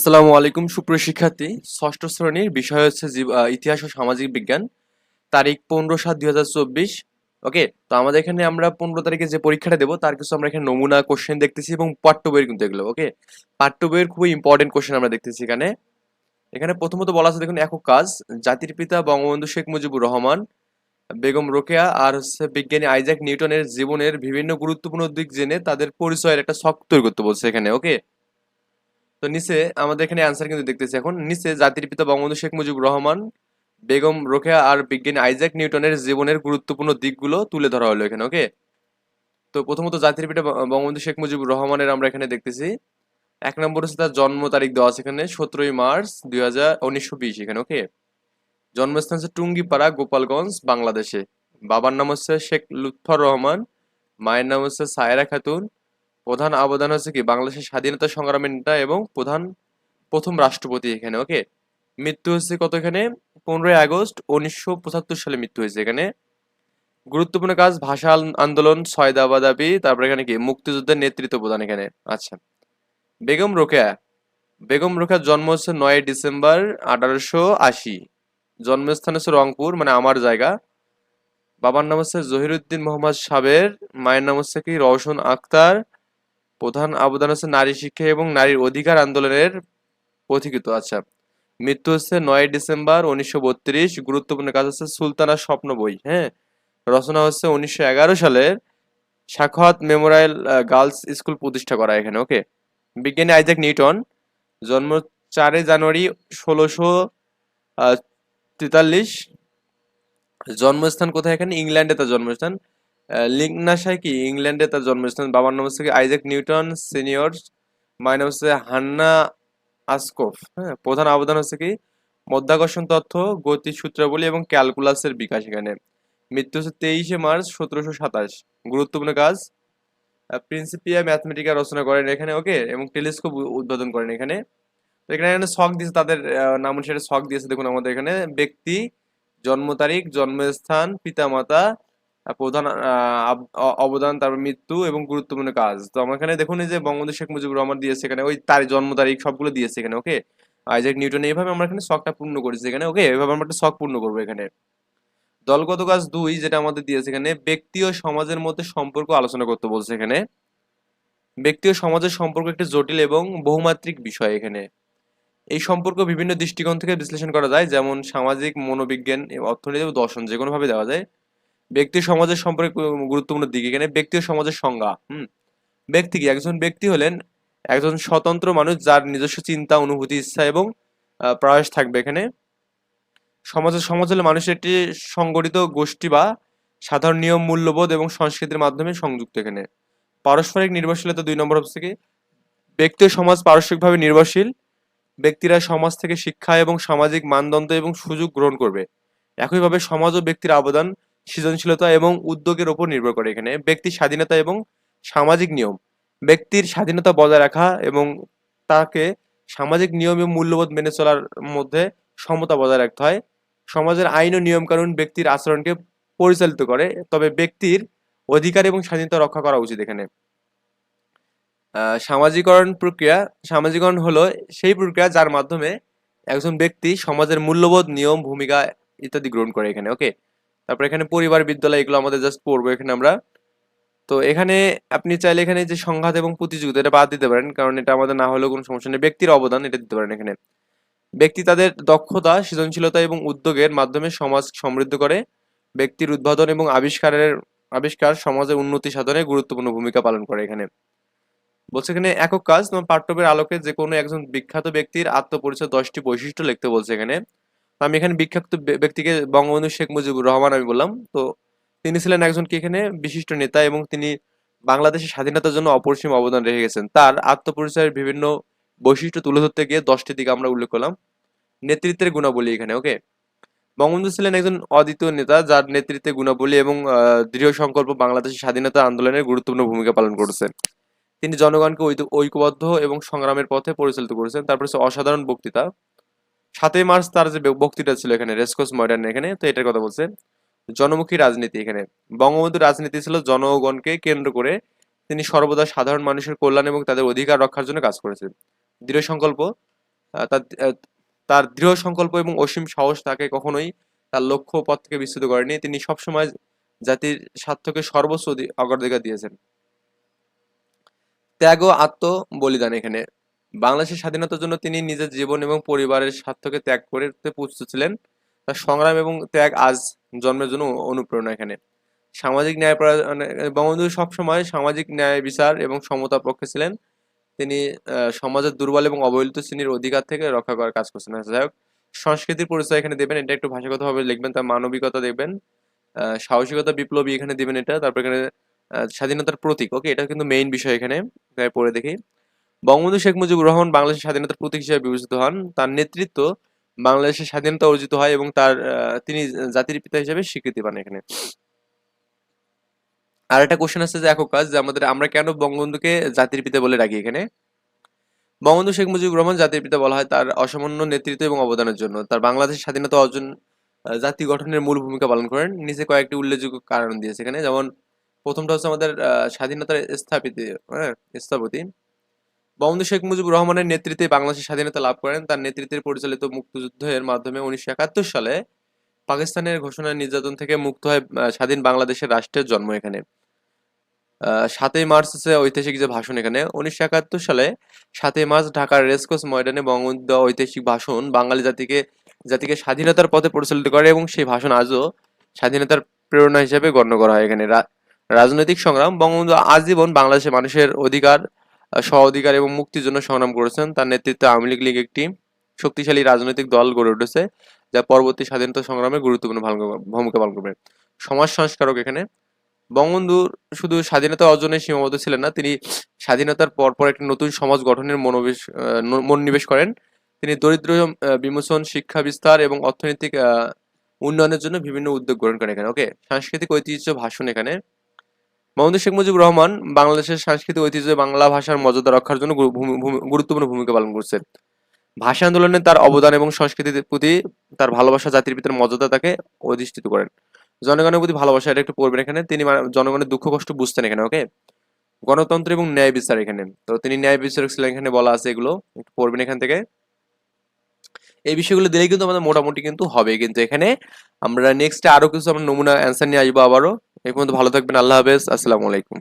আসসালামু আলাইকুম, সুপ্রিয় শিক্ষার্থী। ষষ্ঠ শ্রেণির বিষয় হচ্ছে ইতিহাস ও সামাজিক বিজ্ঞান। তারিখ পনেরো সাত দুই হাজার চব্বিশ। ওকে তো আমাদের এখানে আমরা পনেরো তারিখে যে পরীক্ষাটা দেবো, তার কিছু আমরা এখানে নমুনা কোশ্চেন দেখতেছি এবং পাঠ্য বইয়ের কিন্তু এগুলো ওকে পাঠ্য বইয়ের খুবই ইম্পর্টেন্ট কোশ্চেন আমরা দেখতেছি এখানে। এখানে প্রথমত বলা আছে, দেখুন, একক কাজ। জাতির পিতা বঙ্গবন্ধু শেখ মুজিবুর রহমান, বেগম রোকেয়া আর হচ্ছে বিজ্ঞানী আইজাক নিউটনের জীবনের বিভিন্ন গুরুত্বপূর্ণ দিক জেনে তাদের পরিচয়ের একটা শখ তৈরি করতে বলছে এখানে ওকে তো নিচে আমাদের এখানে অ্যান্সার কিন্তু দেখতেছি এখন। নিচে জাতির পিতা বঙ্গবন্ধু শেখ মুজিবুর রহমান, বেগম রোকেয়া আর বিজ্ঞানী আইজাক নিউটনের জীবনের গুরুত্বপূর্ণ দিকগুলো তুলে ধরা হলো এখানে ওকে তো প্রথমত জাতির পিতা বঙ্গবন্ধু শেখ মুজিবুর রহমানের আমরা এখানে দেখতেছি। এক নম্বর হচ্ছে তার জন্ম তারিখ দেওয়া আছে এখানে, সতেরোই মার্চ দুই হাজার উনিশশো বিশ এখানে ওকে জন্মস্থান হচ্ছে টুঙ্গিপাড়া, গোপালগঞ্জ, বাংলাদেশে। বাবার নাম হচ্ছে শেখ লুৎফর রহমান, মায়ের নাম হচ্ছে সায়রা খাতুন প্রধান অবদান হচ্ছে কি, বাংলাদেশের স্বাধীনতা সংগ্রামের নেতা এবং প্রধান, প্রথম রাষ্ট্রপতি এখানে, ওকে? মৃত্যু হচ্ছে কত এখানে? পনেরোই আগস্ট উনিশশো পঁচাত্তর সালে মৃত্যু হয়েছে এখানে। গুরুত্বপূর্ণ কাজ, ভাষা আন- আন্দোলন ছয়দাবাদাবি তারপরে এখানে কি, মুক্তিযুদ্ধের নেতৃত্ব প্রদান এখানে আচ্ছা। বেগম রোকেয়া, বেগম রোকেয়ার জন্ম হচ্ছে নয় ডিসেম্বর আঠারোশো আশি। জন্মস্থান হচ্ছে রংপুর মানে আমার জায়গা। বাবার নাম হচ্ছে জহিরুদ্দিন মোহাম্মদ সাবের, মায়ের নাম হচ্ছে কি, রওশন আক্তার প্রধান অবদান হচ্ছে নারী শিক্ষা এবং নারীর অধিকার আন্দোলনের পথিকৃত আচ্ছা মৃত্যু হচ্ছে নয় ডিসেম্বর উনিশশো বত্রিশ, গুরুত্বপূর্ণ কাজ হচ্ছে সুলতানার স্বপ্ন বই হ্যাঁ? রচনা হচ্ছে উনিশশো এগারো সালের সাখাওয়াত মেমোরিয়াল গার্লস স্কুল প্রতিষ্ঠা করা এখানে, ওকে? বিজ্ঞানী আইজাক নিউটন, জন্ম চারে জানুয়ারি ষোলোশো তেতাল্লিশ, জন্মস্থান কোথায় এখানে? ইংল্যান্ডে তার জন্মস্থান। লিগনাশায় কি ইংল্যান্ডে তার জন্মস্থান? বাবার নাম হচ্ছে আইজাক নিউটন, সিনিয়র। মায়ের নাম হচ্ছে হান্না আসকোফ। হ্যাঁ প্রধান অবদান হচ্ছে কি? মধ্যাকর্ষণ তথ্য, গতি সূত্রাবলী এবং ক্যালকুলাসের বিকাশ এখানে। মৃত্যু হচ্ছে তেইশে মার্চ সতেরোশো সাতাশ। গুরুত্বপূর্ণ কাজ। প্রিন্সিপিয়া ম্যাথমেটিকা রচনা করেন এখানে, ওকে? এবং টেলিস্কোপ উদ্বোধন করেন এখানে। তো এখানে এখানে শখ দিয়েছে তাদের নাম অনুসারে শখ দিয়েছে দেখুন আমাদের এখানে। ব্যক্তি, জন্ম তারিখ, জন্মস্থান, পিতামাতা প্রধান অবদান, তারপর মৃত্যু এবং গুরুত্বপূর্ণ কাজ। তো আমার এখানে দেখুন যে বঙ্গবন্ধু শেখ মুজিবুর রহমান দিয়েছে এখানে, ওই তার জন্ম তারিখ সবগুলো দিয়েছে এখানে, ওকে? আইজাক নিউটন, এইভাবে আমরা এখানে শখটা পূর্ণ করেছি এখানে, ওকে? এইভাবে আমরা একটা শখ পূর্ণ করব এখানে। দলগত কাজ দুই, যেটা আমাদের দিয়েছে এখানে, ব্যক্তি ও সমাজের মধ্যে সম্পর্ক আলোচনা করতে বলছে এখানে। ব্যক্তি ও সমাজের সম্পর্ক একটি জটিল এবং বহুমাত্রিক বিষয় এখানে। এই সম্পর্ক বিভিন্ন দৃষ্টিকোণ থেকে বিশ্লেষণ করা যায়, যেমন সামাজিক, মনোবিজ্ঞান, অর্থনীতি ও দর্শন যে কোনো ভাবে দেওয়া যায়। ব্যক্তি সমাজের সম্পর্কে গুরুত্বপূর্ণ দিক। এখানে ব্যক্তি ও সমাজের সংজ্ঞা, হুম? ব্যক্তি কি? একজন ব্যক্তি হলেন একজন স্বতন্ত্র মানুষ যার নিজস্ব চিন্তা, অনুভূতি, ইচ্ছা এবং প্রয়াস থাকবে এখানে। সমাজের সমাজ হলে মানুষের একটি সংগঠিত গোষ্ঠী বা সাধারণ নিয়ম, মূল্যবোধ এবং সংস্কৃতির মাধ্যমে সংযুক্ত এখানে। পারস্পরিক নির্ভরশীলতা দুই নম্বর হচ্ছে কি? ব্যক্তি সমাজ পারস্পরিকভাবে নির্ভরশীল। ব্যক্তিরা সমাজ থেকে শিক্ষা এবং সামাজিক মানদণ্ড এবং সুযোগ গ্রহণ করবে। একইভাবে সমাজ ও ব্যক্তির অবদান সৃজনশীলতা এবং উদ্যোগের উপর নির্ভর করে এখানে। ব্যক্তির স্বাধীনতা এবং সামাজিক নিয়ম। ব্যক্তির স্বাধীনতা বজায় রাখা এবং তাকে সামাজিক নিয়ম এবং মূল্যবোধ মেনে চলার মধ্যে সমতা বজায় রাখতে হয়। সমাজের আইন ও নিয়মকানুন ব্যক্তির আচরণকে পরিচালিত করে, তবে ব্যক্তির অধিকার এবং স্বাধীনতা রক্ষা করা উচিত এখানে। সামাজিকরণ প্রক্রিয়া, সামাজিকরণ হলো সেই প্রক্রিয়া যার মাধ্যমে একজন ব্যক্তি সমাজের মূল্যবোধ, নিয়ম, ভূমিকা ইত্যাদি গ্রহণ করে এখানে, ওকে? তারপর এখানে পরিবার বিদ্যালয়, এগুলো আমাদের জাস্ট পড়ব এখানে আমরা। তো এখানে আপনি চাইলে এখানে যে সংঘাত এবং প্রতিযোগিতা, এটা বাদ দিতে পারেন, কারণ এটা আমাদের না হলেও কোনো সমস্যা নেই। ব্যক্তির অবদান, এটা দিতে পারেন এখানে। ব্যক্তি তাদের দক্ষতা, সৃজনশীলতা এবং উদ্যোগের মাধ্যমে সমাজ সমৃদ্ধ করে। ব্যক্তির উদ্ভাবন এবং আবিষ্কারের, আবিষ্কার সমাজের উন্নতি সাধনে গুরুত্বপূর্ণ ভূমিকা পালন করে এখানে। বলছে এখানে একক কাজ, তোমার পাঠ্যবের আলোকে যে কোনো একজন বিখ্যাত ব্যক্তির আত্মপরিচয় দশটি বৈশিষ্ট্য লিখতে বলছে এখানে। আমি এখানে বিখ্যাত ব্যক্তিকে বঙ্গবন্ধু শেখ মুজিবুর রহমান আমি বললাম। তো তিনি ছিলেন একজন কি এখানে বিশিষ্ট নেতা এবং তিনি বাংলাদেশের স্বাধীনতার জন্য অপরিসীম অবদান রেখে গেছেন। তার আত্মপরিচয়ের বিভিন্ন বৈশিষ্ট্য তুলে ধরতে গিয়ে দশটি দিকে আমরা উল্লেখ করলাম। নেতৃত্বের গুণাবলী এখানে ওকে বঙ্গবন্ধু ছিলেন একজন অদ্বিতীয় নেতা যার নেতৃত্বে গুণাবলী এবং দৃঢ় সংকল্প বাংলাদেশের স্বাধীনতা আন্দোলনের গুরুত্বপূর্ণ ভূমিকা পালন করেছে। তিনি জনগণকে ঐক্যবদ্ধ এবং সংগ্রামের পথে পরিচালিত করেছেন। তারপর অসাধারণ বক্তৃতা। সাতই মার্চ তার যে বক্তৃতা ছিল এখানে, রেসকোর্স ময়দানে এখানে, তো এটার কথা বলছে, জনমুখী রাজনীতি এখানে। বঙ্গবন্ধু রাজনীতি ছিল জনগণকে কেন্দ্র করে তিনি সর্বদা সাধারণ মানুষের কল্যাণ এবং তাদের অধিকার রক্ষার জন্য কাজ করেছেন। দৃঢ় সংকল্প তার দৃঢ় সংকল্প এবং অসীম সাহস তাকে কখনোই তার লক্ষ্য পথ থেকে বিচ্যুত করেনি। তিনি সবসময় জাতির স্বার্থকে সর্বোচ্চ অগ্রাধিকার দিয়েছেন। ত্যাগ ও আত্ম বলিদান এখানে। বাংলাদেশের স্বাধীনতার জন্য তিনি নিজের জীবন এবং পরিবারের স্বার্থকে ত্যাগ করতে প্রস্তুত ছিলেন। তার সংগ্রাম এবং ত্যাগ আজ জন্মের জন্য অনুপ্রেরণা এখানে। সামাজিক ন্যায় মানে বঙ্গবন্ধু সবসময় সামাজিক ন্যায় বিচার এবং সমতার পক্ষে ছিলেন। তিনি সমাজের দুর্বল এবং অবহেলিত শ্রেণির অধিকার থেকে রক্ষা করার কাজ করছেন। আচ্ছা, যাই হোক সংস্কৃতির পরিচয় এখানে দেবেন। এটা একটু ভাষাগতভাবে লিখবেন তার মানবিকতা দেখবেন। সাহসিকতা বিপ্লবী এখানে দিবেন এটা। তারপর এখানে স্বাধীনতার প্রতীক। ওকে এটা কিন্তু মেইন বিষয় এখানে। পড়ে দেখি। বঙ্গবন্ধু শেখ মুজিবুর রহমান বাংলাদেশের স্বাধীনতার প্রতীক হিসেবে বিবেচিত হন। তার নেতৃত্ব বাংলাদেশের স্বাধীনতা অর্জিত হয় এবং তার তিনি জাতির পিতা হিসেবে স্বীকৃতি পান এখানে। আর একটা কোশ্চেন আছে যে একক কাজ যে আমাদের আমরা কেন বঙ্গবন্ধুকে জাতির পিতা বলে ডাকি এখানে? বঙ্গবন্ধু শেখ মুজিবুর রহমান জাতির পিতা বলা হয় তার অসামান্য নেতৃত্ব এবং অবদানের জন্য। তার বাংলাদেশের স্বাধীনতা অর্জন জাতি গঠনের মূল ভূমিকা পালন করেন। নিচে কয়েকটি উল্লেখযোগ্য কারণ দিয়েছে এখানে। যেমন প্রথমটা হচ্ছে আমাদের স্বাধীনতার স্থাপিত হ্যাঁ স্থপতি। বঙ্গবন্ধু শেখ মুজিবুর রহমানের নেতৃত্বে বাংলাদেশের স্বাধীনতা লাভ করেন। তার নেতৃত্বে পরিচালিত মুক্তিযুদ্ধের মাধ্যমে উনিশশো একাত্তর সালে পাকিস্তানের ঘোষণা নির্যাতন থেকে মুক্ত হয় স্বাধীন বাংলাদেশের রাষ্ট্রের জন্ম এখানে। সাতই মার্চ হচ্ছে ঐতিহাসিক যে ভাষণ এখানে। উনিশশো একাত্তর সালে সাতই মার্চ ঢাকার রেসকোর্স ময়দানে বঙ্গবন্ধু ঐতিহাসিক ভাষণ বাঙালি জাতিকে জাতিকে স্বাধীনতার পথে পরিচালিত করে এবং সেই ভাষণ আজও স্বাধীনতার প্রেরণা হিসেবে গণ্য করা হয় এখানে। রাজনৈতিক সংগ্রাম, বঙ্গবন্ধু আজীবন বাংলাদেশের মানুষের অধিকার স্ব অধিকার এবং মুক্তির জন্য সংগ্রাম করেছেন। তার নেতৃত্বে আওয়ামী লীগ লীগ একটি শক্তিশালী রাজনৈতিক দল গড়ে উঠেছে, যা পরবর্তী স্বাধীনতা সংগ্রামে গুরুত্বপূর্ণ ভূমিকা পালন করবে। সমাজ সংস্কারক এখানে। বঙ্গবন্ধু শুধু স্বাধীনতা অর্জনে সীমাবদ্ধ ছিলেন না, তিনি স্বাধীনতার পরপর একটি নতুন সমাজ গঠনের মনোবেশ মনোনিবেশ করেন। তিনি দরিদ্র বিমোচন, শিক্ষা বিস্তার এবং অর্থনৈতিক উন্নয়নের জন্য বিভিন্ন উদ্যোগ গ্রহণ করেন এখানে। ওকে? সাংস্কৃতিক ঐতিহ্য ভাষণ এখানে। বঙ্গবন্ধু শেখ মুজিবুর রহমান বাংলাদেশের সাংস্কৃতিক ঐতিহ্য বাংলা ভাষার মর্যাদা রক্ষার জন্য গুরুত্বপূর্ণ ভূমিকা পালন করছে ভাষা আন্দোলনে তার অবদান এবং সংস্কৃতির প্রতি তার ভালোবাসা জাতির পিতার মর্যাদা তাকে অধিষ্ঠিত করেন। জনগণের প্রতি ভালোবাসা, এটা একটু পড়বেন এখানে। তিনি জনগণের দুঃখ কষ্ট বুঝতেন এখানে, ওকে? গণতন্ত্র এবং ন্যায় বিচার এখানে। তো তিনি ন্যায় বিচারক ছিলেন এখানে বলা আছে এগুলো, একটু পড়বেন এখান থেকে। এই বিষয়গুলো দিলে কিন্তু আমাদের মোটামুটি কিন্তু হবে। কিন্তু এখানে আমরা নেক্সটে আরও কিছু আমরা নমুনা অ্যান্সার নিয়ে আসব আবারও। এই পর্যন্ত ভালো থাকবেন, আল্লাহ হাফেজ, আসসালামু আলাইকুম।